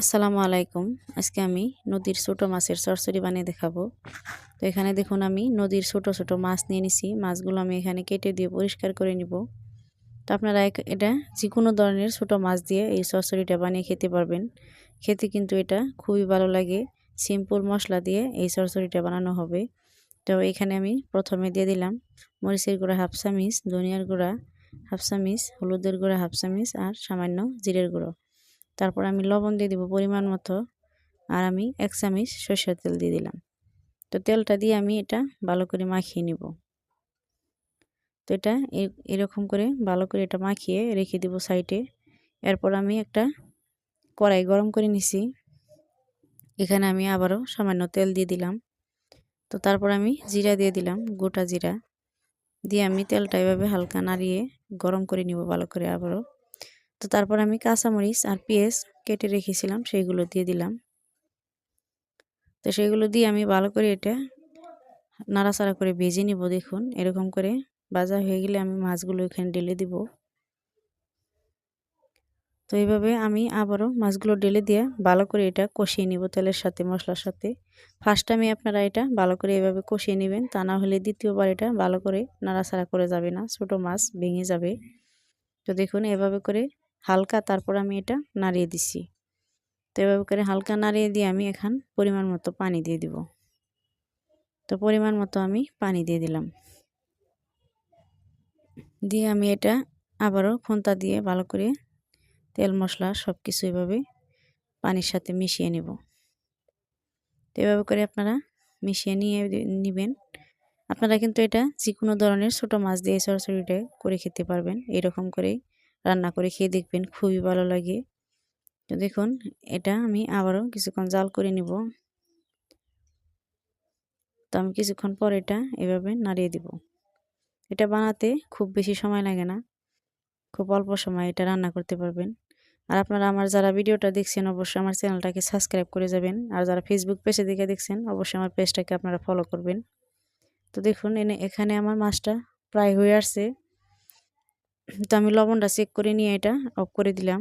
আসসালামু আলাইকুম। আজকে আমি নদীর ছোট মাছের সরসরি বানিয়ে দেখাবো। তো এখানে দেখুন আমি নদীর ছোট ছোট মাছ নিয়ে নিছি। মাছগুলো আমি এখানে কেটে দিয়ে পরিষ্কার করে নিব। তো আপনারা এটা যে কোনো ধরনের ছোট মাছ দিয়ে এই সরসরিটা বানিয়ে খেতে পারবেন। খেতে কিন্তু এটা খুবই ভালো লাগে। সিম্পল মশলা দিয়ে এই সরসরিটা বানানো হবে। তো এখানে আমি প্রথমে দিয়ে দিলাম মরিচের গুঁড়া হাফ চামিচ, ধনিয়ার গুঁড়া হাফ চামিচ, হলুদের গুঁড়া হাফ চামিচ আর সামান্য জিরের গুঁড়ো। তারপর আমি লবণ দিয়ে দিব পরিমাণ মতো আর আমি এক চামিচ সরষের তেল দিয়ে দিলাম। তো তেলটা দিয়ে আমি এটা ভালো করে মাখিয়ে নিব। তো এটা এরকম করে ভালো করে এটা মাখিয়ে রেখে দিব সাইডে। এরপর আমি একটা কড়াই গরম করে নিছি। এখানে আমি আবারও সামান্য তেল দিয়ে দিলাম। তো তারপর আমি জিরা দিয়ে দিলাম, গোটা জিরা। দিয়ে আমি তেলটা এভাবে হালকা নাড়িয়ে গরম করে নিব ভালো করে আবারও। তো তারপর আমি কাঁচামরিচ আর পেঁয়াজ কেটে রেখেছিলাম, সেইগুলো দিয়ে দিলাম। তো সেগুলো দিয়ে আমি ভালো করে এটা নাড়াচাড়া করে ভেজে নিব, দেখুন। এরকম করে ভাজা হয়ে গেলে আমি মাছগুলো এখানে ঢেলে দিব। তো এইভাবে আমি আবারও মাছগুলো ঢেলে দিয়ে ভালো করে এটা কষিয়ে নিব তেলের সাথে, মশলার সাথে। ফার্স্ট আমি আপনারা এটা ভালো করে এভাবে কষিয়ে নেবেন, তা না হলে দ্বিতীয়বার এটা ভালো করে নাড়াচাড়া করে যাবে না, ছোট মাছ ভেঙে যাবে। তো দেখুন, এভাবে করে হালকা তারপর আমি এটা নাড়িয়ে দিছি। তো এভাবে করে হালকা নাড়িয়ে দিয়ে আমি এখন পরিমাণ মতো পানি দিয়ে দিব। তো পরিমাণ মতো আমি পানি দিয়ে দিলাম। দিয়ে আমি এটা আবারও খুন্তা দিয়ে ভালো করে তেল, মশলা সব কিছু এভাবে পানির সাথে মিশিয়ে নেব। তো এভাবে করে আপনারা মিশিয়ে নিয়ে নেবেন। আপনারা কিন্তু এটা যে কোনো ধরনের ছোটো মাছ দিয়ে সরাসরিটা করে খেতে পারবেন। এরকম করেই রান্না করে খেয়ে দেখবেন, খুবই ভালো লাগে। তো দেখুন, এটা আমি আবারও কিছুক্ষণ জাল করে নিব। তো আমি কিছুক্ষণ পর এটা এভাবে নাড়িয়ে দিব। এটা বানাতে খুব বেশি সময় লাগে না। খুব অল্প সময় এটা রান্না করতে পারবেন। আর আপনারা আমার যারা ভিডিওটা দেখছেন, অবশ্যই আমার চ্যানেলটাকে সাবস্ক্রাইব করে যাবেন। আর যারা ফেসবুক পেজে দেখে দেখছেন, অবশ্যই আমার পেজটাকে আপনারা ফলো করবেন। তো দেখুন, এনে এখানে আমার মাছটা প্রায় হয়ে আসছে। তো আমি লবণটা চেক করে নিয়ে এটা অফ করে দিলাম।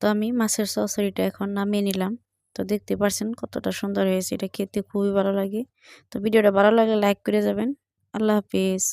তো আমি মাছের সসরিটা এখন নামিয়ে নিলাম। তো দেখতে পারছেন কতটা সুন্দর হয়েছে, এটা খেতে খুবই ভালো লাগে। তো ভিডিওটা ভালো লাগলে লাইক করে যাবেন। আল্লাহ হাফিজ।